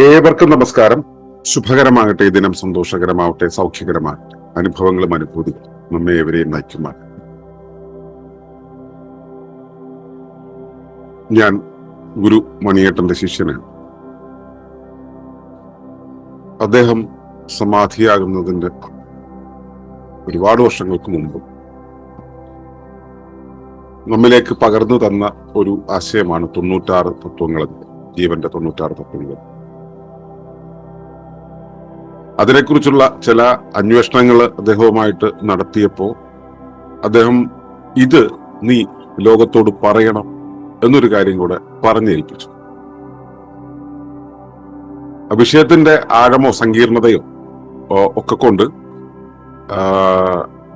ഏവർക്കും നമസ്കാരം. ശുഭകരമാകട്ടെ. ദിനം സന്തോഷകരമാവട്ടെ സൗഖ്യകരമാകട്ടെ. അനുഭവങ്ങളും അനുഭൂതികളും നമ്മെ എവരെയും നയിക്കുമാണ് ഞാൻ ഗുരു മണിയേട്ടന്റെ ശിഷ്യനാണ്. അദ്ദേഹം സമാധിയാകുന്നതിന്റെ ഒരുപാട് വർഷങ്ങൾക്ക് മുമ്പ് നമ്മിലേക്ക് പകർന്നു തന്ന ഒരു ആശയമാണ് തൊണ്ണൂറ്റാറ് തത്വങ്ങൾ ജീവന്റെ തൊണ്ണൂറ്റാറ് തത്വങ്ങൾ. അതിനെക്കുറിച്ചുള്ള ചില അന്വേഷണങ്ങൾ അദ്ദേഹവുമായിട്ട് നടത്തിയപ്പോൾ അദ്ദേഹം ഇത് നീ ലോകത്തോട് പറയണം എന്നൊരു കാര്യം കൂടെ പറഞ്ഞേൽപ്പിച്ചു. വിഷയത്തിന്റെ ആഴമോ സങ്കീർണതയോ ഒക്കെ കൊണ്ട്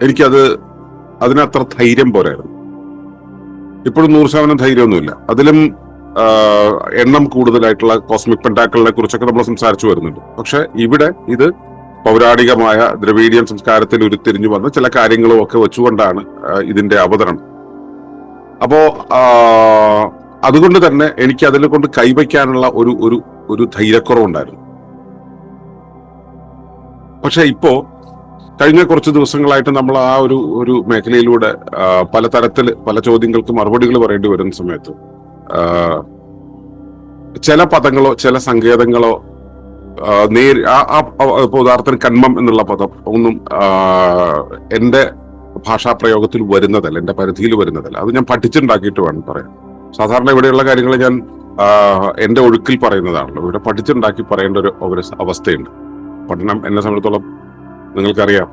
എനിക്കത് അതിനത്ര ധൈര്യം പോരായിരുന്നു. ഇപ്പോഴും നൂറ് ശതമാനം ധൈര്യമൊന്നുമില്ല. അതിലും എണ്ണം കൂടുതലായിട്ടുള്ള കോസ്മിക് പെൻഡാക്കളിനെ കുറിച്ചൊക്കെ നമ്മൾ സംസാരിച്ചു വരുന്നുണ്ട്. പക്ഷെ ഇവിടെ ഇത് പൗരാണികമായ ദ്രവീഡിയൻ സംസ്കാരത്തിൽ ഉരുത്തിരിഞ്ഞു വന്ന ചില കാര്യങ്ങളും ഒക്കെ വെച്ചുകൊണ്ടാണ് ഇതിന്റെ അവതരണം. അപ്പോ അതുകൊണ്ട് തന്നെ എനിക്ക് അതിനെ കൊണ്ട് കൈവയ്ക്കാനുള്ള ഒരു ഒരു ഒരു ധൈര്യക്കുറവുണ്ടായിരുന്നു. പക്ഷെ ഇപ്പോ കഴിഞ്ഞ കുറച്ച് ദിവസങ്ങളായിട്ട് നമ്മൾ ആ ഒരു ഒരു മേഖലയിലൂടെ പലതരത്തിൽ പല ചോദ്യങ്ങൾക്ക് മറുപടികൾ പറയേണ്ടി വരുന്ന സമയത്ത് ചില പദങ്ങളോ ചില സങ്കേതങ്ങളോ നേ ആ- ഉദാഹരണത്തിന് കന്മം എന്നുള്ള പദം ഒന്നും എന്റെ ഭാഷാ പ്രയോഗത്തിൽ വരുന്നതല്ല എന്റെ പരിധിയിൽ വരുന്നതല്ല. അത് ഞാൻ പഠിച്ചുണ്ടാക്കിയിട്ട് വേണം പറയാൻ. സാധാരണ ഇവിടെയുള്ള കാര്യങ്ങൾ ഞാൻ എന്റെ ഒഴുക്കിൽ പറയുന്നതാണല്ലോ. ഇവിടെ പഠിച്ചുണ്ടാക്കി പറയേണ്ട ഒരു അവസ്ഥയുണ്ട്. പഠനം എന്നെ സംബന്ധിച്ചോളം നിങ്ങൾക്കറിയാം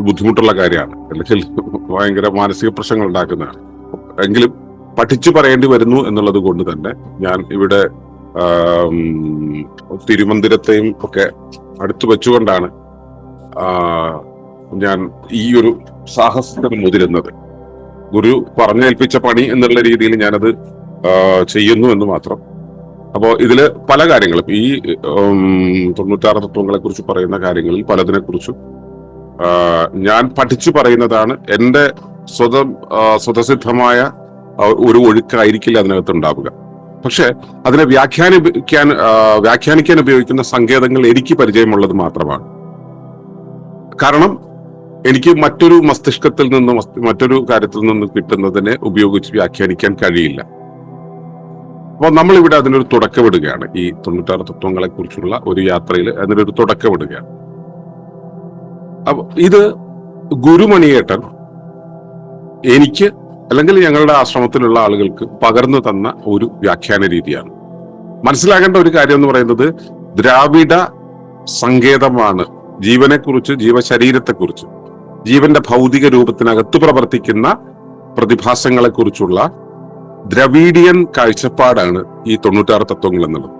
ബുദ്ധിമുട്ടുള്ള കാര്യമാണ്. അല്ലെങ്കിൽ ഭയങ്കര മാനസിക പ്രശ്നങ്ങൾ ഉണ്ടാക്കുന്നതാണ്. എങ്കിലും പഠിച്ചു പറയേണ്ടി വരുന്നു എന്നുള്ളത് കൊണ്ട് തന്നെ ഞാൻ ഇവിടെ തിരുമന്ദിരത്തെയും ഒക്കെ അടുത്തു വെച്ചുകൊണ്ടാണ് ഞാൻ ഈ ഒരു സാഹസത്തിന് മുതിരുന്നത്. ഗുരു പറഞ്ഞേൽപ്പിച്ച പണി എന്നുള്ള രീതിയിൽ ഞാനത് ചെയ്യുന്നു എന്ന് മാത്രം. അപ്പോൾ ഇതിൽ പല കാര്യങ്ങളും ഈ തൊണ്ണൂറ്റാറ് തത്വങ്ങളെ കുറിച്ച് പറയുന്ന കാര്യങ്ങളിൽ പലതിനെ കുറിച്ചും ഞാൻ പഠിച്ചു പറയുന്നതാണ് എന്റെ സ്വതം സ്വതസിദ്ധമായ ഒരു ഒഴുക്കായിരിക്കില്ല അതിനകത്ത് ഉണ്ടാവുക പക്ഷെ അതിനെ വ്യാഖ്യാനിക്കാൻ വ്യാഖ്യാനിക്കാൻ ഉപയോഗിക്കുന്ന സങ്കേതങ്ങൾ എനിക്ക് പരിചയമുള്ളത് മാത്രമാണ്. കാരണം എനിക്ക് മറ്റൊരു മസ്തിഷ്കത്തിൽ നിന്ന് മറ്റൊരു കാര്യത്തിൽ നിന്ന് കിട്ടുന്നതിനെ ഉപയോഗിച്ച് വ്യാഖ്യാനിക്കാൻ കഴിയില്ല. അപ്പോൾ നമ്മൾ ഇവിടെ അതിനൊരു തുടക്കമിടുകയാണ്. ഈ തൊണ്ണൂറ്റാറ് തത്വങ്ങളെ കുറിച്ചുള്ള ഒരു യാത്രയിൽ അതിനൊരു തുടക്കമിടുകയാണ്. അപ്പൊ ഇത് ഗുരുമണിയേട്ടൻ എനിക്ക് അല്ലെങ്കിൽ ഞങ്ങളുടെ ആശ്രമത്തിലുള്ള ആളുകൾക്ക് പകർന്നു തന്ന ഒരു വ്യാഖ്യാന രീതിയാണ്. മനസ്സിലാക്കേണ്ട ഒരു കാര്യം എന്ന് പറയുന്നത് ദ്രാവിഡ സങ്കേതമാണ് ജീവനെക്കുറിച്ച് ജീവശരീരത്തെക്കുറിച്ച് ജീവന്റെ ഭൗതിക രൂപത്തിനകത്ത് പ്രവർത്തിക്കുന്ന പ്രതിഭാസങ്ങളെക്കുറിച്ചുള്ള ദ്രവീഡിയൻ കാഴ്ചപ്പാടാണ് ഈ തൊണ്ണൂറ്റാറ് തത്വങ്ങൾ എന്നുള്ളത്.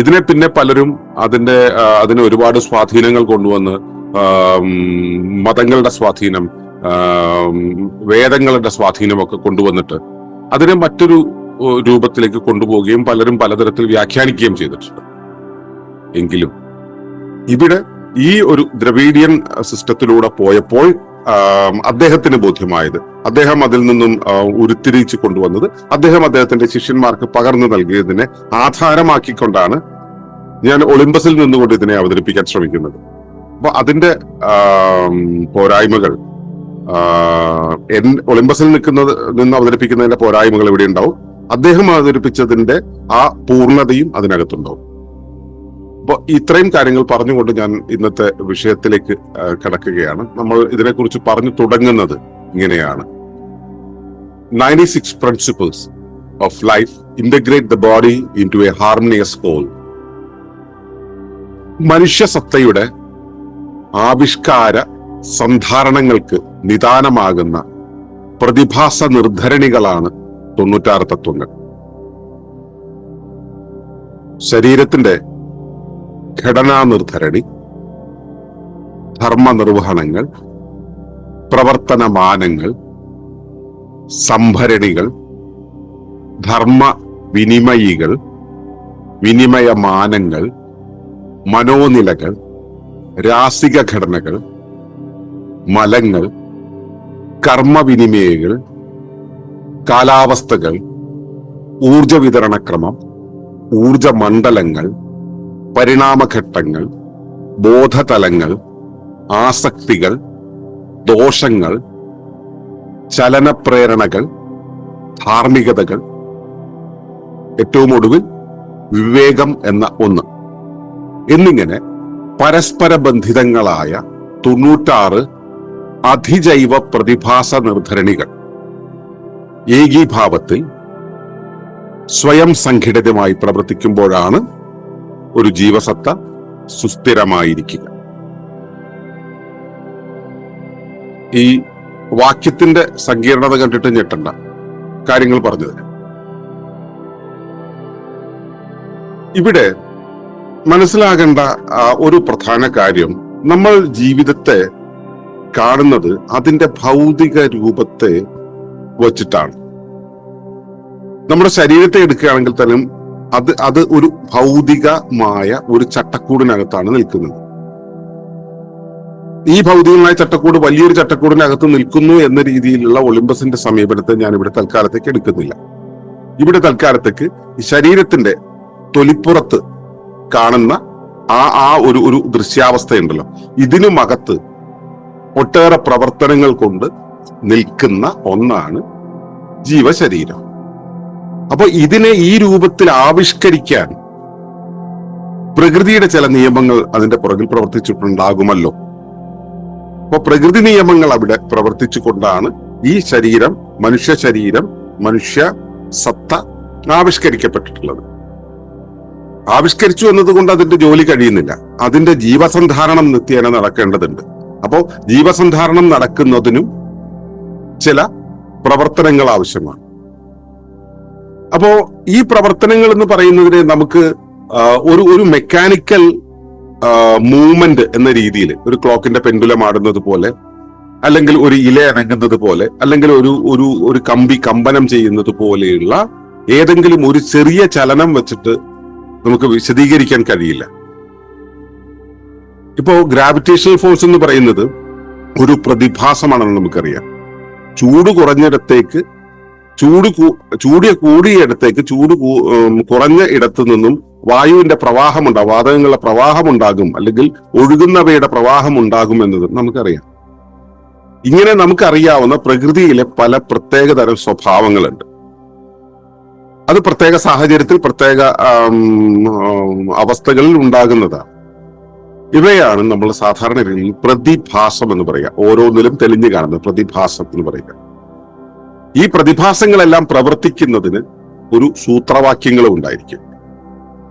ഇതിനെ പിന്നെ പലരും അതിന്റെ അതിന് ഒരുപാട് സ്വാധീനങ്ങൾ കൊണ്ടുവന്ന് മതങ്ങളുടെ സ്വാധീനം വേദങ്ങളുടെ സ്വാധീനമൊക്കെ കൊണ്ടുവന്നിട്ട് അതിനെ മറ്റൊരു രൂപത്തിലേക്ക് കൊണ്ടുപോവുകയും പലരും പലതരത്തിൽ വ്യാഖ്യാനിക്കുകയും ചെയ്തിട്ടുണ്ട്. എങ്കിലും ഇവിടെ ഈ ഒരു ദ്രവീഡിയൻ സിസ്റ്റത്തിലൂടെ പോയപ്പോൾ അദ്ദേഹത്തിന് ബോധ്യമായത് അദ്ദേഹം അതിൽ നിന്നും ഉരുത്തിരിച്ചു കൊണ്ടുവന്നത് അദ്ദേഹം അദ്ദേഹത്തിന്റെ ശിഷ്യന്മാർക്ക് പകർന്നു നൽകിയതിനെ ആധാരമാക്കിക്കൊണ്ടാണ് ഞാൻ ഒളിമ്പസിൽ നിന്നുകൊണ്ട് ഇതിനെ അവതരിപ്പിക്കാൻ ശ്രമിക്കുന്നത്. അപ്പൊ അതിന്റെ പോരായ്മകൾ ഒളിമ്പസിൽ നിൽക്കുന്നത് നിന്ന് അവതരിപ്പിക്കുന്നതിന്റെ പോരായ്മകൾ ഇവിടെ ഉണ്ടാവും. അദ്ദേഹം അവതരിപ്പിച്ചതിന്റെ ആ പൂർണതയും അതിനകത്തുണ്ടാവും. അപ്പൊ ഇത്രയും കാര്യങ്ങൾ പറഞ്ഞുകൊണ്ട് ഞാൻ ഇന്നത്തെ വിഷയത്തിലേക്ക് കിടക്കുകയാണ്. നമ്മൾ ഇതിനെക്കുറിച്ച് പറഞ്ഞു തുടങ്ങുന്നത് ഇങ്ങനെയാണ്. Ninety six principles of life integrate the body into a harmonious whole മനുഷ്യസത്തയുടെ ആവിഷ്കാര സന്ധാരണങ്ങൾക്ക് നിദാനമാകുന്ന പ്രതിഭാസ നിർദ്ധരണികളാണ് തൊണ്ണൂറ്റാറ് തത്വങ്ങൾ. ശരീരത്തിന്റെ ഘടനാ നിർദ്ധരണി ധർമ്മനിർവഹണങ്ങൾ പ്രവർത്തനമാനങ്ങൾ സംഭരണികൾ ധർമ്മ വിനിമയികൾ വിനിമയമാനങ്ങൾ മനോനിലകൾ രാസിക ഘടനകൾ മലങ്ങൾ കർമ്മവിനിമയകൾ കാലാവസ്ഥകൾ ഊർജ വിതരണക്രമം ഊർജ മണ്ഡലങ്ങൾ പരിണാമഘട്ടങ്ങൾ ബോധതലങ്ങൾ ആസക്തികൾ ദോഷങ്ങൾ ചലനപ്രേരണകൾ ധാർമ്മികതകൾ. ഏറ്റവും ഒടുവിൽ വിവേകം എന്ന ഒന്ന്. എന്നിങ്ങനെ പരസ്പര ബന്ധിതങ്ങളായ തൊണ്ണൂറ്റാറ് അധിജൈവ പ്രതിഭാസ നിർദ്ധരണികൾ ഏകീഭാവത്തിൽ സ്വയം സംഘടിതമായി പ്രവർത്തിക്കുമ്പോഴാണ് ഒരു ജീവസത്ത സുസ്ഥിരമായിരിക്കുക. ഈ വാക്യത്തിന്റെ സങ്കീർണത കണ്ടിട്ട് ഞെട്ടണ്ട. കാര്യങ്ങൾ പറഞ്ഞു തരാം. ഇവിടെ മനസ്സിലാകേണ്ട ഒരു പ്രധാന കാര്യം നമ്മൾ ജീവിതത്തെ കാണുന്നത് അതിന്റെ ഭൗതിക രൂപത്തെ വച്ചിട്ടാണ്. നമ്മുടെ ശരീരത്തെ എടുക്കുകയാണെങ്കിൽ തന്നെ അത് അത് ഒരു ഭൗതികമായ ഒരു ചട്ടക്കൂടിനകത്താണ് നിൽക്കുന്നത്. ഈ ഭൗതികമായ ചട്ടക്കൂട് വലിയൊരു ചട്ടക്കൂടിനകത്ത് നിൽക്കുന്നു എന്ന രീതിയിലുള്ള ഒളിമ്പസിന്റെ സമീപനത്തെ ഞാൻ ഇവിടെ തൽക്കാലത്തേക്ക് എടുക്കുന്നില്ല. ഇവിടെ തൽക്കാലത്തേക്ക് ശരീരത്തിന്റെ തൊലിപ്പുറത്ത് കാണുന്ന ആ ആ ഒരു ഒരു ദൃശ്യാവസ്ഥയുണ്ടല്ലോ. ഇതിനുമകത്ത് ഒട്ടേറെ പ്രവർത്തനങ്ങൾ കൊണ്ട് നിൽക്കുന്ന ഒന്നാണ് ജീവശരീരം. അപ്പൊ ഇതിനെ ഈ രൂപത്തിൽ ആവിഷ്കരിക്കാൻ പ്രകൃതിയുടെ ചില നിയമങ്ങൾ അതിന്റെ പുറകിൽ പ്രവർത്തിച്ചിട്ടുണ്ടാകുമല്ലോ. അപ്പൊ പ്രകൃതി നിയമങ്ങൾ അവിടെ പ്രവർത്തിച്ചുകൊണ്ടാണ് ഈ ശരീരം മനുഷ്യ ശരീരം മനുഷ്യ സത്ത ആവിഷ്കരിക്കപ്പെട്ടിട്ടുള്ളത്. ആവിഷ്കരിച്ചു എന്നതുകൊണ്ട് അതിന്റെ ജോലി കഴിയുന്നില്ല. അതിന്റെ ജീവസന്ധാരണം നിത്യേന നടക്കേണ്ടതുണ്ട്. അപ്പോ ജീവസന്ധാരണം നടക്കുന്നതിനും ചില പ്രവർത്തനങ്ങൾ ആവശ്യമാണ്. അപ്പോ ഈ പ്രവർത്തനങ്ങൾ എന്ന് പറയുന്നതിനെ നമുക്ക് ഒരു ഒരു മെക്കാനിക്കൽ മൂവ്മെന്റ് എന്ന രീതിയിൽ ഒരു ക്ലോക്കിന്റെ പെൻഡുലം ആടുന്നത് പോലെ അല്ലെങ്കിൽ ഒരു ഇല അനങ്ങുന്നത് പോലെ അല്ലെങ്കിൽ ഒരു ഒരു ഒരു കമ്പി കമ്പനം ചെയ്യുന്നത് പോലെയുള്ള ഏതെങ്കിലും ഒരു ചെറിയ ചലനം വെച്ചിട്ട് നമുക്ക് വിശദീകരിക്കാൻ കഴിയില്ല. ഇപ്പോ ഗ്രാവിറ്റേഷണൽ ഫോഴ്സ് എന്ന് പറയുന്നത് ഒരു പ്രതിഭാസമാണെന്ന് നമുക്കറിയാം. ചൂട് കുറഞ്ഞിടത്തേക്ക് ചൂട് ചൂട് കൂടിയ ഇടത്തേക്ക് ചൂട് കുറഞ്ഞ ഇടത്തു നിന്നും വായുവിന്റെ പ്രവാഹമുണ്ടാകും വാതകങ്ങളുടെ പ്രവാഹമുണ്ടാകും അല്ലെങ്കിൽ ഒഴുകുന്നവയുടെ പ്രവാഹം ഉണ്ടാകും എന്നത് നമുക്കറിയാം. ഇങ്ങനെ നമുക്കറിയാവുന്ന പ്രകൃതിയിലെ പല പ്രത്യേകതരം സ്വഭാവങ്ങളുണ്ട്. അത് പ്രത്യേക സാഹചര്യത്തിൽ പ്രത്യേക അവസ്ഥകളിൽ ഉണ്ടാകുന്നതാണ്. ഇവയാണ് നമ്മൾ സാധാരണ രീതിയിൽ പ്രതിഭാസം എന്ന് പറയുക. ഓരോന്നിലും തെളിഞ്ഞു കാണുന്നത് പ്രതിഭാസം എന്ന് പറയുക. ഈ പ്രതിഭാസങ്ങളെല്ലാം പ്രവർത്തിക്കുന്നതിന് ഒരു സൂത്രവാക്യങ്ങളും ഉണ്ടായിരിക്കും.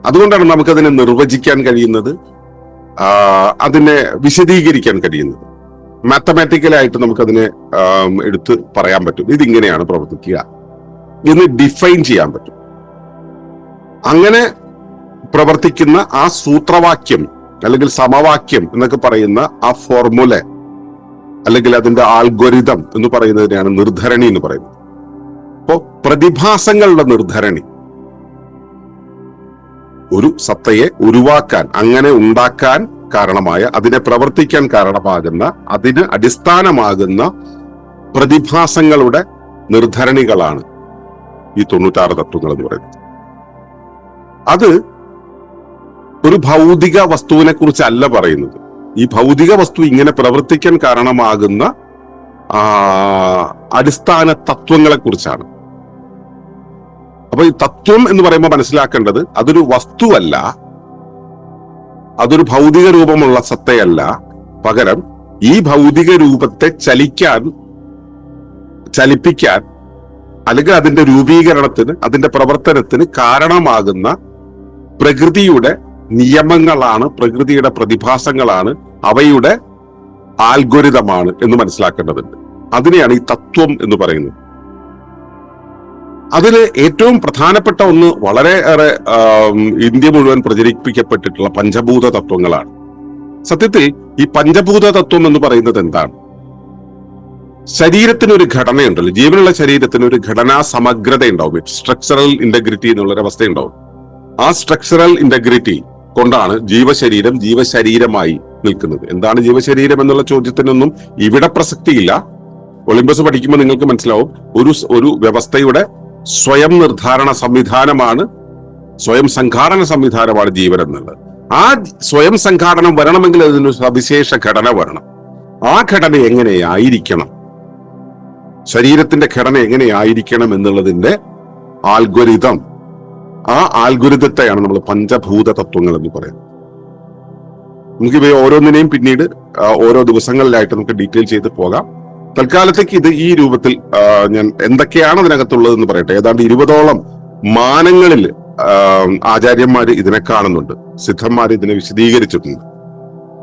അതുകൊണ്ടാണ് നമുക്കതിനെ നിർവചിക്കാൻ കഴിയുന്നത് അതിനെ വിശദീകരിക്കാൻ കഴിയുന്നത്. മാത്തമാറ്റിക്കലായിട്ട് നമുക്കതിനെ എടുത്ത് പറയാൻ പറ്റും. ഇതിങ്ങനെയാണ് പ്രവർത്തിക്കുക എന്ന് ഡിഫൈൻ ചെയ്യാൻ പറ്റും. അങ്ങനെ പ്രവർത്തിക്കുന്ന ആ സൂത്രവാക്യം അല്ലെങ്കിൽ സമവാക്യം എന്നൊക്കെ പറയുന്ന ആ ഫോർമുല അല്ലെങ്കിൽ അതിന്റെ ആൽഗൊരിതം എന്ന് പറയുന്നതിനെയാണ് നിർധരണി എന്ന് പറയുന്നത്. അപ്പോ പ്രതിഭാസങ്ങളുടെ നിർധരണി. ഒരു സത്തയെ ഉരുവാക്കാൻ അങ്ങനെ ഉണ്ടാക്കാൻ കാരണമായ അതിനെ പ്രവർത്തിക്കാൻ കാരണമാകുന്ന അതിന് അടിസ്ഥാനമാകുന്ന പ്രതിഭാസങ്ങളുടെ നിർധരണികളാണ് ഈ തൊണ്ണൂറ്റാറ് തത്വങ്ങൾ എന്ന് പറയുന്നത്. അത് ഒരു ഭൗതിക വസ്തുവിനെ കുറിച്ചല്ല പറയുന്നത്. ഈ ഭൗതിക വസ്തു ഇങ്ങനെ പ്രവർത്തിക്കാൻ കാരണമാകുന്ന ആ, അടിസ്ഥാന തത്വങ്ങളെ കുറിച്ചാണ്. അപ്പൊ ഈ തത്വം എന്ന് പറയുമ്പോൾ മനസ്സിലാക്കേണ്ടത് അതൊരു വസ്തുവല്ല അതൊരു ഭൗതിക രൂപമുള്ള സത്തയല്ല. പകരം ഈ ഭൗതിക രൂപത്തെ ചലിക്കാൻ ചലിപ്പിക്കാൻ അല്ലെങ്കിൽ അതിന്റെ രൂപീകരണത്തിന് അതിന്റെ പ്രവർത്തനത്തിന് കാരണമാകുന്ന പ്രകൃതിയുടെ നിയമങ്ങളാണ് പ്രകൃതിയുടെ പ്രതിഭാസങ്ങളാണ് അവയുടെ ആൽഗോരിതമാണ് എന്ന് മനസ്സിലാക്കേണ്ടതുണ്ട്. അതിനെയാണ് ഈ തത്വം എന്ന് പറയുന്നത്. അതിൽ ഏറ്റവും പ്രധാനപ്പെട്ട ഒന്ന് വളരെ ഏറെ ഇന്ത്യ മുഴുവൻ പ്രചരിപ്പിക്കപ്പെട്ടിട്ടുള്ള പഞ്ചഭൂത തത്വങ്ങളാണ്. സത്യത്തിൽ ഈ പഞ്ചഭൂത തത്വം എന്ന് പറയുന്നത് എന്താണ്? ശരീരത്തിനൊരു ഘടനയുണ്ടല്ലോ. ജീവനുള്ള ശരീരത്തിന് ഒരു ഘടനാ സമഗ്രത ഉണ്ടാവും സ്ട്രക്ചറൽ ഇന്റഗ്രിറ്റി എന്നുള്ളൊരു അവസ്ഥ ഉണ്ടാവും ആ സ്ട്രക്ചറൽ ഇന്റഗ്രിറ്റി കൊണ്ടാണ് ജീവശരീരം ജീവശരീരമായി നിൽക്കുന്നത്. എന്താണ് ജീവശരീരം എന്നുള്ള ചോദ്യത്തിനൊന്നും ഇവിടെ പ്രസക്തിയില്ല. ഒളിമ്പസ് പഠിക്കുമ്പോൾ നിങ്ങൾക്ക് മനസ്സിലാവും. ഒരു ഒരു വ്യവസ്ഥയുടെ സ്വയം നിർദ്ധാരണ സംവിധാനമാണ് സ്വയം സംഘാടന സംവിധാനമാണ് ജീവൻ എന്നുള്ളത്. ആ സ്വയം സംഘാടനം വരണമെങ്കിൽ അതിനൊരു സവിശേഷ ഘടന വരണം. ആ ഘടന എങ്ങനെയായിരിക്കണം? ശരീരത്തിന്റെ ഘടന എങ്ങനെയായിരിക്കണം എന്നുള്ളതിന്റെ ആൽഗോരിതം ആ ആൽഗുരിതത്തെയാണ് നമ്മൾ പഞ്ചഭൂത തത്വങ്ങൾ എന്ന് പറയുന്നത്. നമുക്ക് ഇവയെ ഓരോന്നിനെയും പിന്നീട് ഓരോ ദിവസങ്ങളിലായിട്ട് നമുക്ക് ഡീറ്റെയിൽ ചെയ്ത് പോകാം. തൽക്കാലത്തേക്ക് ഇത് ഈ രൂപത്തിൽ ഞാൻ എന്തൊക്കെയാണ് അതിനകത്തുള്ളതെന്ന് പറയട്ടെ. ഏതാണ്ട് ഇരുപതോളം മാനങ്ങളിൽ ആചാര്യന്മാർ ഇതിനെ കാണുന്നുണ്ട്. സിദ്ധന്മാർ ഇതിനെ വിശദീകരിച്ചിട്ടുണ്ട്.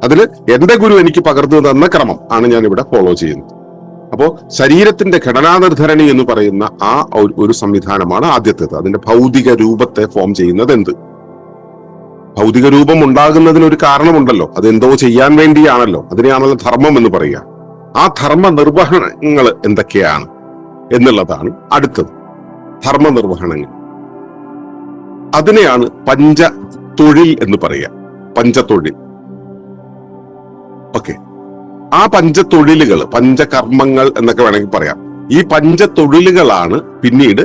അതിൽ എന്റെ ഗുരു എനിക്ക് പകർന്നു തന്ന ക്രമം ആണ് ഞാൻ ഇവിടെ ഫോളോ ചെയ്യുന്നത്. അപ്പോ ശരീരത്തിന്റെ ഘടനാ നിർദ്ധരണി എന്ന് പറയുന്ന ആ ഒരു സംവിധാനമാണ് ആദ്യത്തേത്. അതിന്റെ ഭൗതിക രൂപത്തെ ഫോം ചെയ്യുന്നത് എന്ത്? ഭൗതിക രൂപം ഉണ്ടാകുന്നതിന് ഒരു കാരണമുണ്ടല്ലോ. അത് എന്തോ ചെയ്യാൻ വേണ്ടിയാണല്ലോ. അതിനെയാണല്ലോ ധർമ്മം എന്ന് പറയുക. ആ ധർമ്മ നിർവഹണങ്ങൾ എന്തൊക്കെയാണ് എന്നുള്ളതാണ് അടുത്തത്. ധർമ്മ നിർവഹണങ്ങൾ അതിനെയാണ് പഞ്ച തൊഴിൽ എന്ന് പറയുക. പഞ്ചതൊഴിൽ ഓക്കെ. ആ പഞ്ചതൊഴിലുകൾ പഞ്ചകർമ്മങ്ങൾ എന്നൊക്കെ വേണമെങ്കിൽ പറയാം. ഈ പഞ്ചതൊഴിലുകളാണ് പിന്നീട്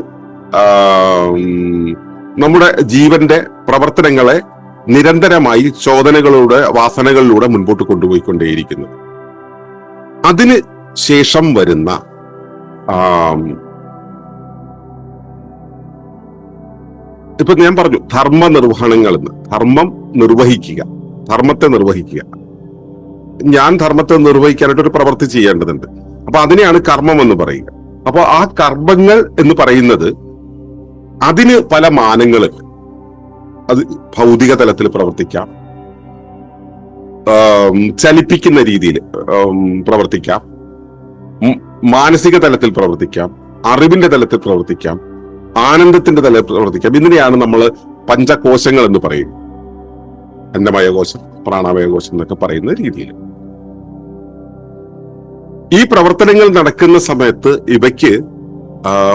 നമ്മുടെ ജീവന്റെ പ്രവർത്തനങ്ങളെ നിരന്തരമായി ചോദനകളിലൂടെ വാസനകളിലൂടെ മുൻപോട്ട് കൊണ്ടുപോയിക്കൊണ്ടേയിരിക്കുന്നത്. അതിന് ശേഷം വരുന്ന ഇപ്പൊ ഞാൻ പറഞ്ഞു ധർമ്മ നിർവഹണങ്ങൾ എന്ന്. ധർമ്മം നിർവഹിക്കുക. ധർമ്മത്തെ നിർവഹിക്കുക. ഞാൻ ധർമ്മത്തെ നിർവഹിക്കാനായിട്ട് ഒരു പ്രവൃത്തി ചെയ്യേണ്ടതുണ്ട്. അപ്പൊ അതിനെയാണ് കർമ്മം എന്ന് പറയുക. അപ്പോൾ ആ കർമ്മങ്ങൾ എന്ന് പറയുന്നത് അതിന് പല മാനങ്ങളുണ്ട് അത് ഭൗതിക തലത്തിൽ പ്രവർത്തിക്കാം. ചലിപ്പിക്കുന്ന രീതിയിൽ പ്രവർത്തിക്കാം. മാനസിക തലത്തിൽ പ്രവർത്തിക്കാം. അറിവിന്റെ തലത്തിൽ പ്രവർത്തിക്കാം. ആനന്ദത്തിന്റെ തലത്തിൽ പ്രവർത്തിക്കാം. ഇതിനെയാണ് നമ്മൾ പഞ്ചകോശങ്ങൾ എന്ന് പറയും അന്നമയ കോശം പ്രാണമയ കോശം എന്നൊക്കെ പറയുന്ന രീതിയിൽ. ഈ പ്രവർത്തനങ്ങൾ നടക്കുന്ന സമയത്ത് ഇവയ്ക്ക്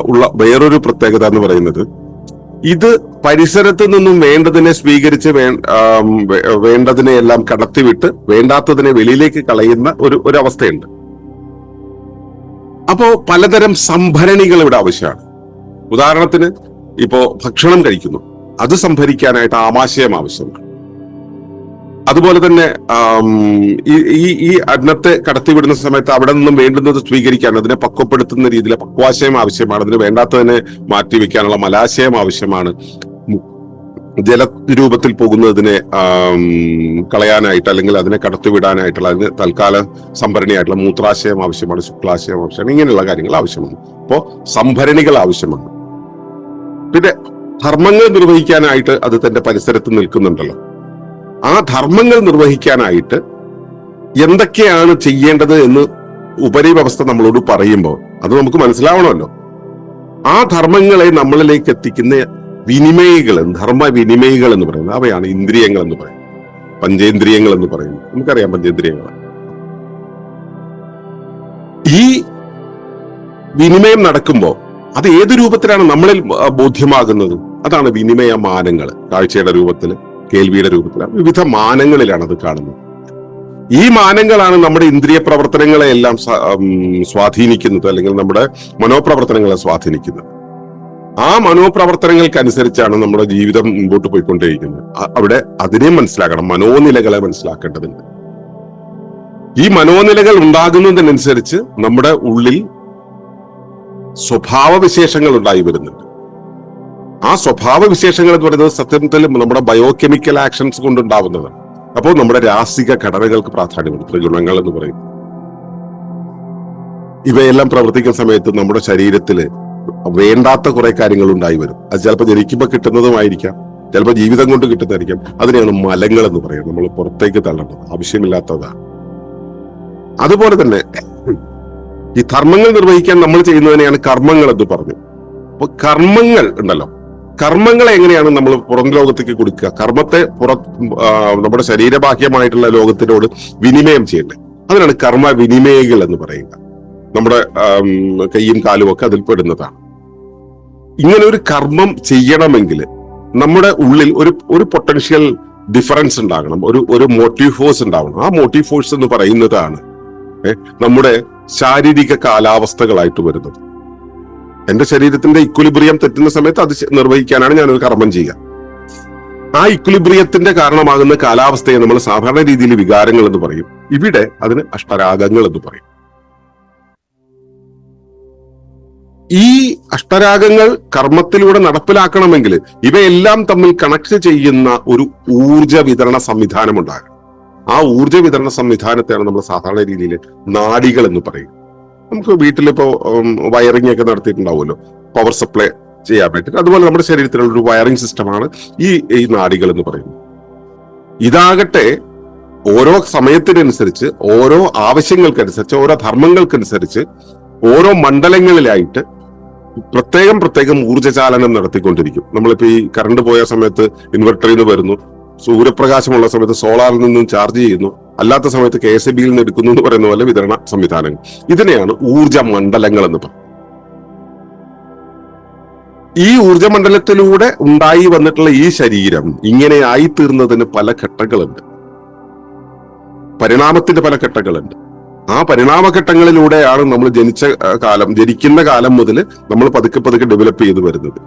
ഉള്ള വേറൊരു പ്രത്യേകത എന്ന് പറയുന്നത് ഇത് പരിസരത്ത് നിന്നും വേണ്ടതിനെ സ്വീകരിച്ച് വേണ്ടതിനെ എല്ലാം കടത്തിവിട്ട് വേണ്ടാത്തതിനെ വെളിയിലേക്ക് കളയുന്ന ഒരു ഒരു അവസ്ഥയുണ്ട് അപ്പോ പലതരം സംഭരണികൾ ഇവിടെ ആവശ്യമാണ്. ഉദാഹരണത്തിന് ഇപ്പോ ഭക്ഷണം കഴിക്കുന്നു. അത് സംഭരിക്കാനായിട്ട് ആമാശയം ആവശ്യമാണ്. അതുപോലെ തന്നെ ഈ ഈ അന്നത്തെ കടത്തിവിടുന്ന സമയത്ത് അവിടെ നിന്നും വേണ്ടുന്നത് സ്വീകരിക്കാൻ അതിനെ പക്വപ്പെടുത്തുന്ന രീതിയിലെ പക്വാശയം ആവശ്യമാണ്. അതിന് വേണ്ടാത്തതിനെ മാറ്റിവെക്കാനുള്ള മലാശയം ആവശ്യമാണ്. ജല രൂപത്തിൽ പോകുന്നതിനെ കളയാനായിട്ട് അല്ലെങ്കിൽ അതിനെ കടത്തിവിടാനായിട്ടുള്ള അതിന് തൽക്കാല സംഭരണിയായിട്ടുള്ള മൂത്രാശയം ആവശ്യമാണ് ശുക്ലാശയം ആവശ്യമാണ് ഇങ്ങനെയുള്ള കാര്യങ്ങൾ ആവശ്യമാണ്. അപ്പോൾ സംഭരണികൾ ആവശ്യമാണ്. പിന്നെ ധർമ്മങ്ങൾ നിർവഹിക്കാനായിട്ട് അത് തന്റെ പരിസരത്ത് നിൽക്കുന്നുണ്ടല്ലോ. ആ ധർമ്മങ്ങൾ നിർവഹിക്കാനായിട്ട് എന്തൊക്കെയാണ് ചെയ്യേണ്ടത് എന്ന് ഉപരിവ്യവസ്ഥ നമ്മളോട് പറയുമ്പോൾ അത് നമുക്ക് മനസ്സിലാവണമല്ലോ. ആ ധർമ്മങ്ങളെ നമ്മളിലേക്ക് എത്തിക്കുന്ന വിനിമയികൾ ധർമ്മ വിനിമയികൾ എന്ന് പറയുന്നത് അവയാണ് ഇന്ദ്രിയങ്ങൾ എന്ന് പറയുന്നത്. പഞ്ചേന്ദ്രിയങ്ങൾ എന്ന് പറയുന്നത്. നമുക്കറിയാം പഞ്ചേന്ദ്രിയങ്ങൾ. ഈ വിനിമയം നടക്കുമ്പോൾ അത് ഏത് രൂപത്തിലാണ് നമ്മളിൽ ബോധ്യമാകുന്നത്? അതാണ് വിനിമയ മാനങ്ങൾ കാഴ്ചയുടെ രൂപത്തിൽ കേൾവിയുടെ രൂപത്തിലാണ്. വിവിധ മാനങ്ങളിലാണ് അത് കാണുന്നത്. ഈ മാനങ്ങളാണ് നമ്മുടെ ഇന്ദ്രിയ പ്രവർത്തനങ്ങളെ എല്ലാം സ്വാധീനിക്കുന്നത് അല്ലെങ്കിൽ നമ്മുടെ മനോപ്രവർത്തനങ്ങളെ സ്വാധീനിക്കുന്നത്. ആ മനോപ്രവർത്തനങ്ങൾക്കനുസരിച്ചാണ് നമ്മുടെ ജീവിതം മുമ്പോട്ട് പോയിക്കൊണ്ടിരിക്കുന്നത് അവിടെ അതിനെയും മനസ്സിലാക്കണം മനോനിലകളെ മനസ്സിലാക്കേണ്ടതുണ്ട്. ഈ മനോനിലകൾ ഉണ്ടാകുന്നതിനനുസരിച്ച് നമ്മുടെ ഉള്ളിൽ സ്വഭാവവിശേഷങ്ങൾ ഉണ്ടായി വരുന്നുണ്ട്. ആ സ്വഭാവ വിശേഷങ്ങൾ എന്ന് പറയുന്നത് സത്യത്തിൽ നമ്മുടെ ബയോകെമിക്കൽ ആക്ഷൻസ് കൊണ്ടുണ്ടാവുന്നത്. അപ്പോൾ നമ്മുടെ രാസിക ഘടനകൾക്ക് പ്രാധാന്യമുണ്ട്. ത്രിഗുണങ്ങൾ എന്ന് പറയും. ഇവയെല്ലാം പ്രവർത്തിക്കുന്ന സമയത്ത് നമ്മുടെ ശരീരത്തിൽ വേണ്ടാത്ത കുറെ കാര്യങ്ങൾ ഉണ്ടായി വരും. അത് ചിലപ്പോൾ ജനിക്കുമ്പോൾ കിട്ടുന്നതുമായിരിക്കാം. ചിലപ്പോൾ ജീവിതം കൊണ്ട് കിട്ടുന്നതായിരിക്കാം. അതിനെയാണ് മലങ്ങൾ എന്ന് പറയുന്നത്. നമ്മൾ പുറത്തേക്ക് തള്ളേണ്ടത്. ആവശ്യമില്ലാത്തതാണ്. അതുപോലെ തന്നെ ഈ ധർമ്മങ്ങൾ നിർവഹിക്കാൻ നമ്മൾ ചെയ്യുന്നതിനെയാണ് കർമ്മങ്ങൾ എന്ന് പറഞ്ഞു. അപ്പൊ കർമ്മങ്ങൾ ഉണ്ടല്ലോ. കർമ്മങ്ങളെ എങ്ങനെയാണ് നമ്മൾ പുറം ലോകത്തേക്ക് കൊടുക്കുക? കർമ്മത്തെ പുറ നമ്മുടെ ശരീരബാഹ്യമായിട്ടുള്ള ലോകത്തിനോട് വിനിമയം ചെയ്യേണ്ടത് അതിനാണ് കർമ്മ വിനിമയകൾ എന്ന് പറയുക നമ്മുടെ കൈയും കാലും ഒക്കെ അതിൽ പെടുന്നതാണ്. ഇങ്ങനെ ഒരു കർമ്മം ചെയ്യണമെങ്കിൽ നമ്മുടെ ഉള്ളിൽ ഒരു ഒരു പൊട്ടൻഷ്യൽ ഡിഫറൻസ് ഉണ്ടാകണം. ഒരു ഒരു മോട്ടീവ് ഫോഴ്സ് ഉണ്ടാവണം. ആ മോട്ടീവ് ഫോഴ്സ് എന്ന് പറയുന്നതാണ് നമ്മുടെ ശാരീരിക കാലാവസ്ഥകളായിട്ട് വരുന്നത്. എന്റെ ശരീരത്തിന്റെ ഇക്വലിബ്രിയം തെറ്റുന്ന സമയത്ത് അത് നിർവഹിക്കാനാണ് ഞാനൊരു കർമ്മം ചെയ്യുക. ആ ഇക്വലിബ്രിയത്തിന്റെ കാരണമാകുന്ന കാലാവസ്ഥയെ നമ്മൾ സാധാരണ രീതിയിൽ വികാരങ്ങൾ എന്ന് പറയും. ഇവിടെ അതിന് അഷ്ടരാഗങ്ങൾ എന്ന് പറയും. ഈ അഷ്ടരാഗങ്ങൾ കർമ്മത്തിലൂടെ നടപ്പിലാക്കണമെങ്കിൽ ഇവയെല്ലാം തമ്മിൽ കണക്ട് ചെയ്യുന്ന ഒരു ഊർജ വിതരണ സംവിധാനം ഉണ്ടാകും ആ ഊർജ വിതരണ സംവിധാനത്തെയാണ് നമ്മൾ സാധാരണ രീതിയിൽ നാടികൾ എന്ന് പറയും. നമുക്ക് വീട്ടിലിപ്പോ വയറിംഗ് ഒക്കെ നടത്തിയിട്ടുണ്ടാവുമല്ലോ. പവർ സപ്ലൈ ചെയ്യാൻ പറ്റും അതുപോലെ നമ്മുടെ ശരീരത്തിലുള്ള ഒരു വയറിംഗ് സിസ്റ്റമാണ് ഈ ഈ നാടികൾ എന്ന് പറയുന്നത്. ഇതാകട്ടെ ഓരോ സമയത്തിനനുസരിച്ച് ഓരോ ആവശ്യങ്ങൾക്കനുസരിച്ച് ഓരോ ധർമ്മങ്ങൾക്കനുസരിച്ച് ഓരോ മണ്ഡലങ്ങളിലായിട്ട് പ്രത്യേകം പ്രത്യേകം ഊർജചാലനം നടത്തിക്കൊണ്ടിരിക്കും. നമ്മളിപ്പോ ഈ കറണ്ട് പോയ സമയത്ത് ഇൻവെർട്ടറിൽ നിന്ന് വരുന്നു. സൂര്യപ്രകാശമുള്ള സമയത്ത് സോളാറിൽ നിന്നും ചാർജ് ചെയ്യുന്നു. അല്ലാത്ത സമയത്ത് കെ എസ് ബിയിൽ നിന്ന് എടുക്കുന്നു എന്ന് പറയുന്ന പോലെ വിതരണ സംവിധാനങ്ങൾ. ഇതിനെയാണ് ഊർജ മണ്ഡലങ്ങൾ എന്ന് പറയുന്നത് ഈ ഊർജ മണ്ഡലത്തിലൂടെ ഉണ്ടായി വന്നിട്ടുള്ള ഈ ശരീരം ഇങ്ങനെ ആയി തീർന്നതിന് പല ഘട്ടങ്ങളുണ്ട്. പരിണാമത്തിന്റെ പല ഘട്ടങ്ങളുണ്ട്. ആ പരിണാമഘട്ടങ്ങളിലൂടെയാണ് നമ്മൾ ജനിച്ച കാലം ജനിക്കുന്ന കാലം മുതൽ നമ്മൾ പതുക്കെ പതുക്കെ ഡെവലപ്പ് ചെയ്ത് വരുന്നത്.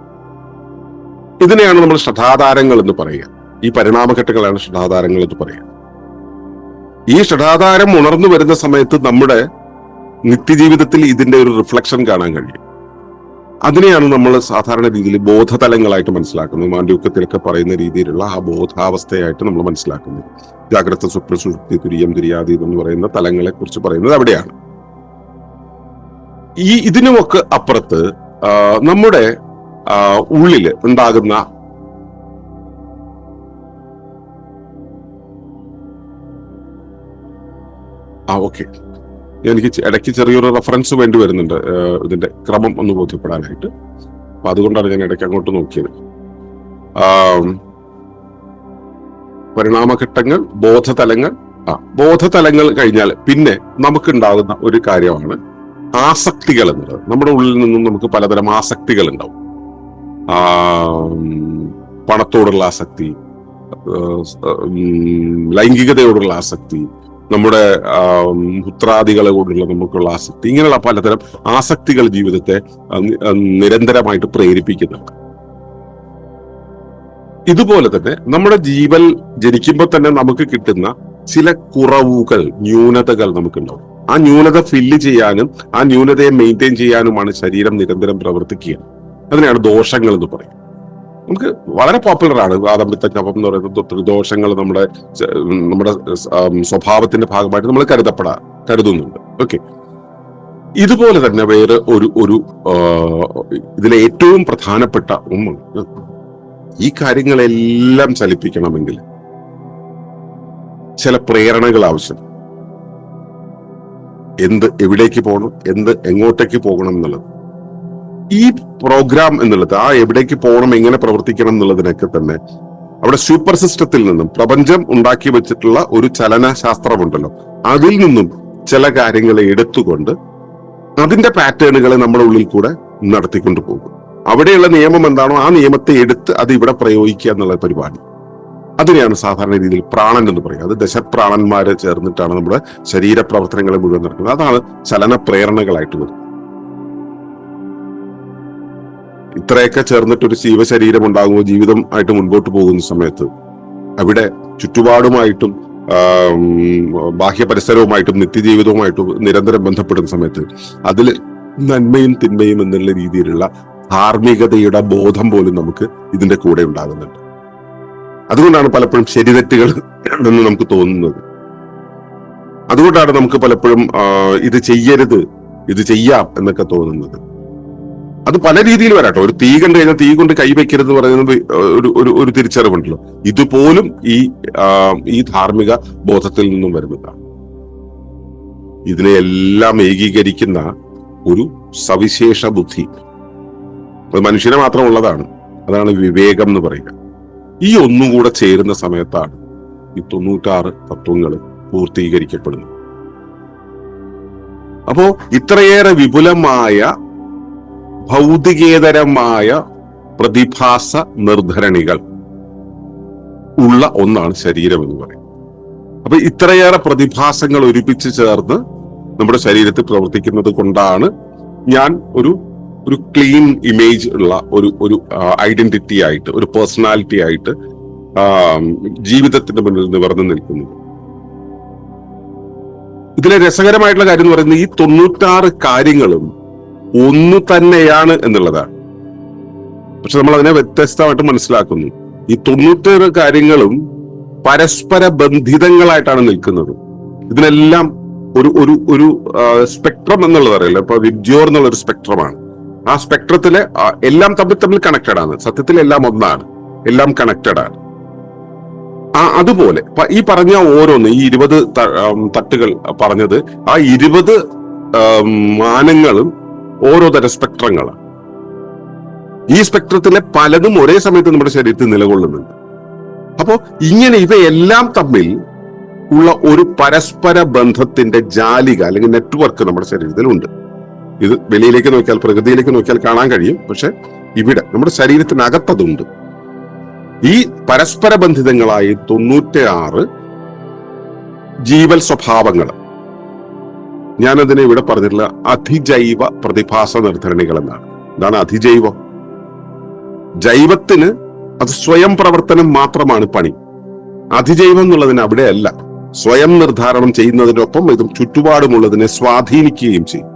ഇതിനെയാണ് നമ്മൾ ശ്രദ്ധാധാരങ്ങൾ എന്ന് പറയുക. ഈ പരിണാമഘട്ടങ്ങളാണ് ശ്രദ്ധാധാരങ്ങൾ എന്ന് പറയുക. ഈ ഷഠാധാരം ഉണർന്നു വരുന്ന സമയത്ത് നമ്മുടെ നിത്യജീവിതത്തിൽ ഇതിന്റെ ഒരു റിഫ്ലക്ഷൻ കാണാൻ കഴിയും. അതിനെയാണ് നമ്മൾ സാധാരണ രീതിയിൽ ബോധതലങ്ങളായിട്ട് മനസ്സിലാക്കുന്നത്. മാണ്ഡ്യൂക്കത്തിലൊക്കെ പറയുന്ന രീതിയിലുള്ള ആ ബോധാവസ്ഥയായിട്ട് നമ്മൾ മനസ്സിലാക്കുന്നത് ജാഗ്രത സ്വപ്ന സുഷുപ്തി തുര്യം തുര്യാതീതം എന്ന് പറയുന്ന തലങ്ങളെ കുറിച്ച് പറയുന്നത് അവിടെയാണ്. ഈ ഇതിനുമൊക്കെ അപ്പുറത്ത് നമ്മുടെ ഉള്ളിൽ ഉണ്ടാകുന്ന ആ ഓക്കെ. എനിക്ക് ഇടയ്ക്ക് ചെറിയൊരു റെഫറൻസ് വേണ്ടി വരുന്നുണ്ട്. ഇതിന്റെ ക്രമം ഒന്ന് ബോധ്യപ്പെടാനായിട്ട്. അപ്പൊ അതുകൊണ്ടാണ് ഞാൻ ഇടയ്ക്ക് അങ്ങോട്ട് നോക്കിയത്. പരിണാമഘട്ടങ്ങൾ ബോധതലങ്ങൾ ആ ബോധതലങ്ങൾ കഴിഞ്ഞാൽ പിന്നെ നമുക്കുണ്ടാകുന്ന ഒരു കാര്യമാണ് ആസക്തികൾ എന്നുള്ളത്. നമ്മുടെ ഉള്ളിൽ നിന്നും നമുക്ക് പലതരം ആസക്തികൾ ഉണ്ടാവും പണത്തോടുള്ള ആസക്തി ലൈംഗികതയോടുള്ള ആസക്തി നമ്മുടെ ഉത്രാദികളെ കൊണ്ടുള്ള നമുക്കുള്ള ആസക്തി. ഇങ്ങനെയുള്ള പലതരം ആസക്തികൾ ജീവിതത്തെ നിരന്തരമായിട്ട് പ്രേരിപ്പിക്കുന്നുണ്ട്. ഇതുപോലെ തന്നെ നമ്മുടെ ജീവൻ ജനിക്കുമ്പോൾ തന്നെ നമുക്ക് കിട്ടുന്ന ചില കുറവുകൾ ന്യൂനതകൾ നമുക്കുണ്ടാവും. ആ ന്യൂനത ഫില്ല് ചെയ്യാനും ആ ന്യൂനതയെ മെയിന്റെയിൻ ചെയ്യാനുമാണ് ശരീരം നിരന്തരം പ്രവർത്തിക്കുക. അതിനെയാണ് ദോഷങ്ങൾ എന്ന് പറയും നമുക്ക് വളരെ പോപ്പുലർ ആണ് കഫം എന്ന് പറയുന്നത് ഒത്തിരി ദോഷങ്ങൾ നമ്മുടെ നമ്മുടെ സ്വഭാവത്തിന്റെ ഭാഗമായിട്ട് നമ്മൾ കരുതപ്പെടാ കരുതുന്നുണ്ട്. ഓക്കെ ഇതുപോലെ തന്നെ വേറെ ഒരു ഒരു ഇതിലെ ഏറ്റവും പ്രധാനപ്പെട്ട ഒന്ന് ഈ കാര്യങ്ങളെല്ലാം ചലിപ്പിക്കണമെങ്കിൽ ചില പ്രേരണകൾ ആവശ്യം. എന്ത് എവിടേക്ക് പോകണം എന്ത് എങ്ങോട്ടേക്ക് പോകണം എന്നുള്ളത്. ഈ പ്രോഗ്രാം എന്നുള്ളത് ആ എവിടേക്ക് പോകണം എങ്ങനെ പ്രവർത്തിക്കണം എന്നുള്ളതിനൊക്കെ തന്നെ അവിടെ സൂപ്പർ സിസ്റ്റത്തിൽ നിന്നും പ്രപഞ്ചം ഉണ്ടാക്കി വെച്ചിട്ടുള്ള ഒരു ചലനശാസ്ത്രമുണ്ടല്ലോ. അതിൽ നിന്നും ചില കാര്യങ്ങളെ എടുത്തുകൊണ്ട് അതിന്റെ പാറ്റേണുകളെ നമ്മുടെ ഉള്ളിൽ കൂടെ നടത്തിക്കൊണ്ട് പോകും. അവിടെയുള്ള നിയമം എന്താണോ ആ നിയമത്തെ എടുത്ത് അത് ഇവിടെ പ്രയോഗിക്കുക എന്നുള്ള പരിപാടി. അതിനെയാണ് സാധാരണ രീതിയിൽ പ്രാണൻ എന്ന് പറയുന്നത് അത് ദശപ്രാണന്മാരെ ചേർന്നിട്ടാണ് നമ്മുടെ ശരീരപ്രവർത്തനങ്ങളെ മുഴുവൻ നടക്കുന്നത്. അതാണ് ചലന പ്രേരണകളായിട്ട് വരുന്നത്. ഇത്രയൊക്കെ ചേർന്നിട്ട് ഒരു ജീവശരീരം ഉണ്ടാകുമ്പോൾ ജീവിതം ആയിട്ട് മുൻപോട്ട് പോകുന്ന സമയത്ത്. അവിടെ ചുറ്റുപാടുമായിട്ടും ബാഹ്യ പരിസരവുമായിട്ടും നിത്യജീവിതവുമായിട്ടും നിരന്തരം ബന്ധപ്പെടുന്ന സമയത്ത് അതിൽ നന്മയും തിന്മയും എന്നുള്ള രീതിയിലുള്ള ധാർമ്മികതയുടെ ബോധം പോലും നമുക്ക് ഇതിന്റെ കൂടെ ഉണ്ടാകുന്നുണ്ട്. അതുകൊണ്ടാണ് പലപ്പോഴും ശരിതെറ്റുകൾ എന്ന് നമുക്ക് തോന്നുന്നത്. അതുകൊണ്ടാണ് നമുക്ക് പലപ്പോഴും ഇത് ചെയ്യരുത് ഇത് ചെയ്യാം എന്നൊക്കെ തോന്നുന്നത്. അത് പല രീതിയിൽ വരാട്ടോ ഒരു തീ കണ്ടു കഴിഞ്ഞാൽ തീ കൊണ്ട് കൈവയ്ക്കരുത് പറയുന്നത് ഒരു ഒരു ഒരു തിരിച്ചറിവുണ്ടല്ലോ. ഇതുപോലും ഈ ഈ ധാർമ്മിക ബോധത്തിൽ നിന്നും വരുന്നതാണ്. ഇതിനെയെല്ലാം ഏകീകരിക്കുന്ന ഒരു സവിശേഷ ബുദ്ധി. അത് മനുഷ്യനെ മാത്രം ഉള്ളതാണ് അതാണ് വിവേകം എന്ന് പറയുക. ഈ ഒന്നും കൂടെ ചേരുന്ന സമയത്താണ് ഈ തൊണ്ണൂറ്റാറ് തത്വങ്ങൾ പൂർത്തീകരിക്കപ്പെടുന്നത്. അപ്പോ ഇത്രയേറെ വിപുലമായ ഭൗതികേതരമായ പ്രതിഭാസ നിർധരണികൾ ഉള്ള ഒന്നാണ് ശരീരം എന്ന് പറയും അപ്പൊ ഇത്രയേറെ പ്രതിഭാസങ്ങൾ ഒരുമിച്ച് ചേർന്ന് നമ്മുടെ ശരീരത്തിൽ പ്രവർത്തിക്കുന്നത് കൊണ്ടാണ് ഞാൻ ഒരു ഒരു ക്ലീൻ ഇമേജ് ഉള്ള ഒരു ഒരു ഐഡന്റിറ്റി ആയിട്ട് ഒരു പേഴ്സണാലിറ്റി ആയിട്ട് ജീവിതത്തിന്റെ മുന്നിൽ നിവർന്നു നിൽക്കുന്നത്. ഇതിലെ രസകരമായിട്ടുള്ള കാര്യം എന്ന് പറയുന്നത് ഈ തൊണ്ണൂറ്റാറ് കാര്യങ്ങളും ഒന്നു തന്നെയാണ് എന്നുള്ളതാണ്. പക്ഷെ നമ്മൾ അതിനെ വ്യത്യസ്തമായിട്ട് മനസ്സിലാക്കുന്നു. ഈ തൊണ്ണൂറ്റാറ് കാര്യങ്ങളും പരസ്പര ബന്ധിതങ്ങളായിട്ടാണ് നിൽക്കുന്നത്. ഇതിനെല്ലാം ഒരു ഒരു ഒരു സ്പെക്ട്രം എന്നുള്ളത് അറിയില്ല. ഇപ്പൊ വിബ്ജിയോർ എന്നുള്ള ഒരു സ്പെക്ട്രമാണ് ആ സ്പെക്ട്രത്തിലെ എല്ലാം തമ്മിൽ തമ്മിൽ കണക്റ്റഡ് ആണ്. സത്യത്തിൽ എല്ലാം ഒന്നാണ്. എല്ലാം കണക്റ്റഡ് ആണ്. ആ അതുപോലെ ഈ പറഞ്ഞ ഓരോന്ന് ഈ ഇരുപത് തട്ടുകൾ പറഞ്ഞത് ആ ഇരുപത് മാനങ്ങളും ഓരോ തരം സ്പെക്ട്രങ്ങളാണ് ഈ സ്പെക്ട്രത്തിലെ പലതും ഒരേ സമയത്ത് നമ്മുടെ ശരീരത്തിൽ നിലകൊള്ളുന്നുണ്ട്. അപ്പോ ഇങ്ങനെ ഇവയെല്ലാം തമ്മിൽ ഉള്ള ഒരു പരസ്പര ബന്ധത്തിന്റെ ജാലിക അല്ലെങ്കിൽ നെറ്റ്വർക്ക് നമ്മുടെ ശരീരത്തിൽ ഉണ്ട് ഇത് വെളിയിലേക്ക് നോക്കിയാൽ പ്രകൃതിയിലേക്ക് നോക്കിയാൽ കാണാൻ കഴിയും. പക്ഷെ ഇവിടെ നമ്മുടെ ശരീരത്തിനകത്തതുണ്ട്. ഈ പരസ്പര ബന്ധിതങ്ങളായി തൊണ്ണൂറ്റി ആറ് ജീവൽ സ്വഭാവങ്ങൾ ഞാനതിനെ ഇവിടെ പറഞ്ഞിട്ടുള്ള അതിജൈവ പ്രതിഭാസ നിർദ്ധരണികൾ എന്നാണ് എന്താണ് അതിജൈവം. ജൈവത്തിന് അത് സ്വയം പ്രവർത്തനം മാത്രമാണ് പണി. അതിജൈവം എന്നുള്ളതിന് അവിടെയല്ല. സ്വയം നിർദ്ധാരണം ചെയ്യുന്നതിനൊപ്പം ഇതും ചുറ്റുപാടുമുള്ളതിനെ സ്വാധീനിക്കുകയും ചെയ്യും.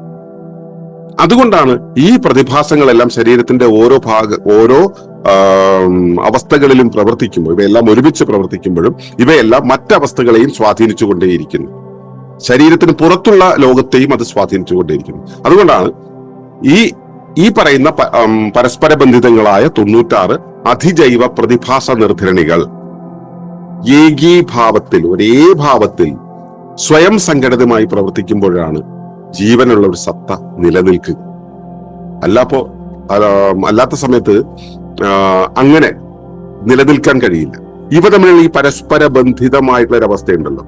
അതുകൊണ്ടാണ് ഈ പ്രതിഭാസങ്ങളെല്ലാം ശരീരത്തിന്റെ ഓരോ ഭാഗ ഓരോ അവസ്ഥകളിലും പ്രവർത്തിക്കുമ്പോൾ ഇവയെല്ലാം ഒരുമിച്ച് പ്രവർത്തിക്കുമ്പോഴും ഇവയെല്ലാം മറ്റവസ്ഥകളെയും സ്വാധീനിച്ചുകൊണ്ടേയിരിക്കുന്നു. ശരീരത്തിന് പുറത്തുള്ള ലോകത്തെയും അത് സ്വാധീനിച്ചുകൊണ്ടിരിക്കുന്നു. അതുകൊണ്ടാണ് ഈ ഈ പറയുന്ന പരസ്പര ബന്ധിതങ്ങളായ തൊണ്ണൂറ്റാറ് അതിജൈവ പ്രതിഭാസ നിർധരണികൾ ഏകീഭാവത്തിൽ ഒരേ ഭാവത്തിൽ സ്വയം സംഘടിതമായി പ്രവർത്തിക്കുമ്പോഴാണ് ജീവനുള്ള ഒരു സത്ത നിലനിൽക്കുക. അല്ലാപ്പോ അല്ലാത്ത സമയത്ത് അങ്ങനെ നിലനിൽക്കാൻ കഴിയില്ല. ഇവ തമ്മിലുള്ള ഈ പരസ്പര ബന്ധിതമായിട്ടുള്ള ഒരു അവസ്ഥയുണ്ടല്ലോ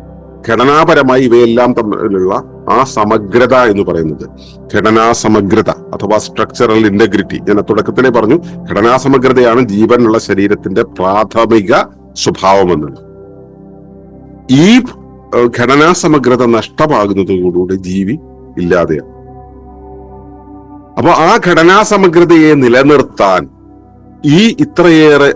ഘടനാപരമായി ഇവയെല്ലാം തമ്മിലുള്ള ആ സമഗ്രത എന്ന് പറയുന്നത്. ഘടനാ സമഗ്രത അഥവാ സ്ട്രക്ചറൽ ഇന്റഗ്രിറ്റി ഞാൻ തുടക്കത്തിനെ പറഞ്ഞു. ഘടനാ സമഗ്രതയാണ് ജീവനുള്ള ശരീരത്തിന്റെ പ്രാഥമിക സ്വഭാവം ഈ ഘടനാ സമഗ്രത നഷ്ടമാകുന്നതോടുകൂടി ജീവി ഇല്ലാതെയാണ്. അപ്പൊ ആ ഘടനാ സമഗ്രതയെ നിലനിർത്താൻ ഈ ഇത്രയേറെ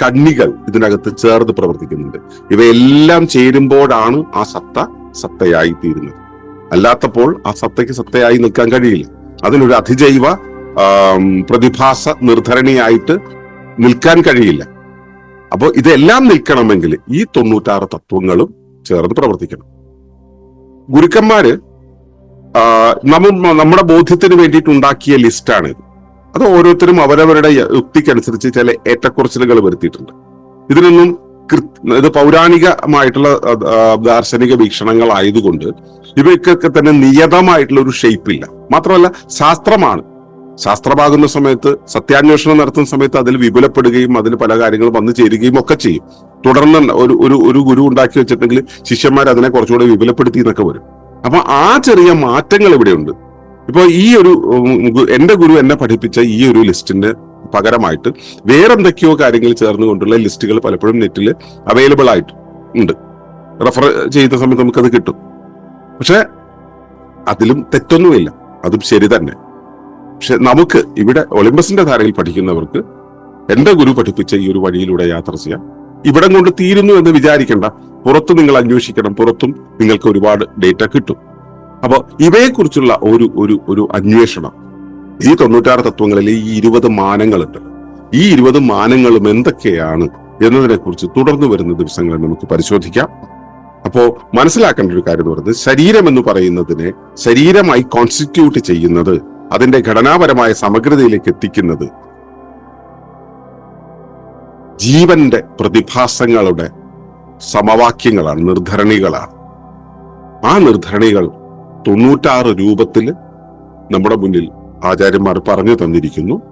കണ്ണികൾ ഇതിനകത്ത് ചേർന്ന് പ്രവർത്തിക്കുന്നുണ്ട്. ഇവയെല്ലാം ചേരുമ്പോഴാണ് ആ സത്ത സത്തയായി തീരുന്നത് അല്ലാത്തപ്പോൾ ആ സത്തയ്ക്ക് സത്തയായി നിൽക്കാൻ കഴിയില്ല. അതിനൊരു അതിജൈവ പ്രതിഭാസ നിർധരണിയായിട്ട് നിൽക്കാൻ കഴിയില്ല. അപ്പോൾ ഇതെല്ലാം നിൽക്കണമെങ്കിൽ ഈ തൊണ്ണൂറ്റാറ് തത്വങ്ങളും ചേർന്ന് പ്രവർത്തിക്കണം. ഗുരുക്കന്മാര് നമ്മ നമ്മുടെ ബോധ്യത്തിന് വേണ്ടിയിട്ട് ഉണ്ടാക്കിയ ലിസ്റ്റാണ് ഇത് അത് ഓരോരുത്തരും അവരവരുടെ യുക്തിക്കനുസരിച്ച് ചില ഏറ്റക്കുറച്ചിലുകൾ വരുത്തിയിട്ടുണ്ട്. ഇതിനൊന്നും ഇത് പൗരാണികമായിട്ടുള്ള ദാർശനിക വീക്ഷണങ്ങൾ വീക്ഷണങ്ങളായതുകൊണ്ട് ഇവയ്ക്കൊക്കെ തന്നെ നിയതമായിട്ടുള്ള ഒരു ഷേപ്പ് ഇല്ല. മാത്രമല്ല ശാസ്ത്രമാണ്. ശാസ്ത്രമാകുന്ന സമയത്ത് സത്യാന്വേഷണം നടത്തുന്ന സമയത്ത് അതിൽ വിപുലപ്പെടുകയും അതിൽ പല കാര്യങ്ങൾ വന്നു ചേരുകയും ഒക്കെ ചെയ്യും. തുടർന്ന് ഒരു ഒരു ഒരു ഗുരു ഉണ്ടാക്കി വെച്ചിട്ടുണ്ടെങ്കിൽ ശിഷ്യന്മാർ അതിനെ കുറച്ചുകൂടെ വിപുലപ്പെടുത്തി എന്നൊക്കെ വരും. അപ്പൊ ആ ചെറിയ മാറ്റങ്ങൾ ഇവിടെയുണ്ട്. ഇപ്പൊ ഈ ഒരു എന്റെ ഗുരു എന്നെ പഠിപ്പിച്ച ഈ ഒരു ലിസ്റ്റിന്റെ പകരമായിട്ട് വേറെന്തൊക്കെയോ കാര്യങ്ങൾ ചേർന്നുകൊണ്ടുള്ള ലിസ്റ്റുകൾ പലപ്പോഴും നെറ്റിൽ അവൈലബിൾ ആയിട്ട് ഉണ്ട്. റെഫർ ചെയ്യുന്ന സമയത്ത് നമുക്കത് കിട്ടും. പക്ഷെ അതിലും തെറ്റൊന്നുമില്ല. അതും ശരി തന്നെ. പക്ഷെ നമുക്ക് ഇവിടെ ഒളിമ്പസിന്റെ ധാരയിൽ പഠിക്കുന്നവർക്ക് എന്റെ ഗുരു പഠിപ്പിച്ച ഈ ഒരു വഴിയിലൂടെ യാത്ര ചെയ്യാം. ഇവിടം കൊണ്ട് തീരുന്നു എന്ന് വിചാരിക്കേണ്ട. പുറത്ത് നിങ്ങൾ അന്വേഷിക്കണം. പുറത്തും നിങ്ങൾക്ക് ഒരുപാട് ഡേറ്റ കിട്ടും. അപ്പൊ ഇവയെക്കുറിച്ചുള്ള ഒരു ഒരു ഒരു അന്വേഷണം. ഈ തൊണ്ണൂറ്റാറ് തത്വങ്ങളിൽ ഈ ഇരുപത് മാനങ്ങളുണ്ട്. ഈ ഇരുപത് മാനങ്ങളും എന്തൊക്കെയാണ് എന്നതിനെ കുറിച്ച് തുടർന്നു വരുന്ന ദിവസങ്ങളിൽ നമുക്ക് പരിശോധിക്കാം. അപ്പോ മനസ്സിലാക്കേണ്ട ഒരു കാര്യം എന്ന് പറയുന്നത് ശരീരം എന്ന് പറയുന്നതിനെ ശരീരമായി കോൺസ്റ്റിറ്റ്യൂട്ട് ചെയ്യുന്നത് അതിന്റെ ഘടനാപരമായ സമഗ്രതയിലേക്ക് എത്തിക്കുന്നത് ജീവന്റെ പ്രതിഭാസങ്ങളുടെ സമവാക്യങ്ങളാണ് നിർധരണികളാണ് ആ നിർദ്ധരണികൾ തൊണ്ണൂറ്റാറ് രൂപത്തിൽ നമ്മുടെ മുന്നിൽ ആചാര്യന്മാർ പറഞ്ഞു തന്നിരിക്കുന്നു.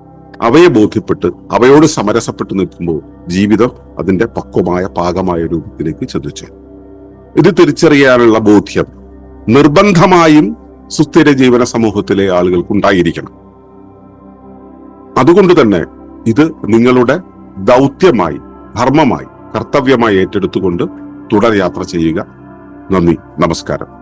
അവയെ ബോധ്യപ്പെട്ട് അവയോട് സമരസപ്പെട്ട് നിൽക്കുമ്പോൾ ജീവിതം അതിന്റെ പക്വമായ പാകമായ രൂപത്തിലേക്ക് ചെന്നിച്ചു ഇത് തിരിച്ചറിയാനുള്ള ബോധ്യം നിർബന്ധമായും സുസ്ഥിര ജീവന സമൂഹത്തിലെ ആളുകൾക്ക് ഉണ്ടായിരിക്കണം. അതുകൊണ്ട് തന്നെ ഇത് നിങ്ങളുടെ ദൗത്യമായി ധർമ്മമായി കർത്തവ്യമായി ഏറ്റെടുത്തുകൊണ്ട് തുടർ യാത്ര ചെയ്യുക. നന്ദി നമസ്കാരം.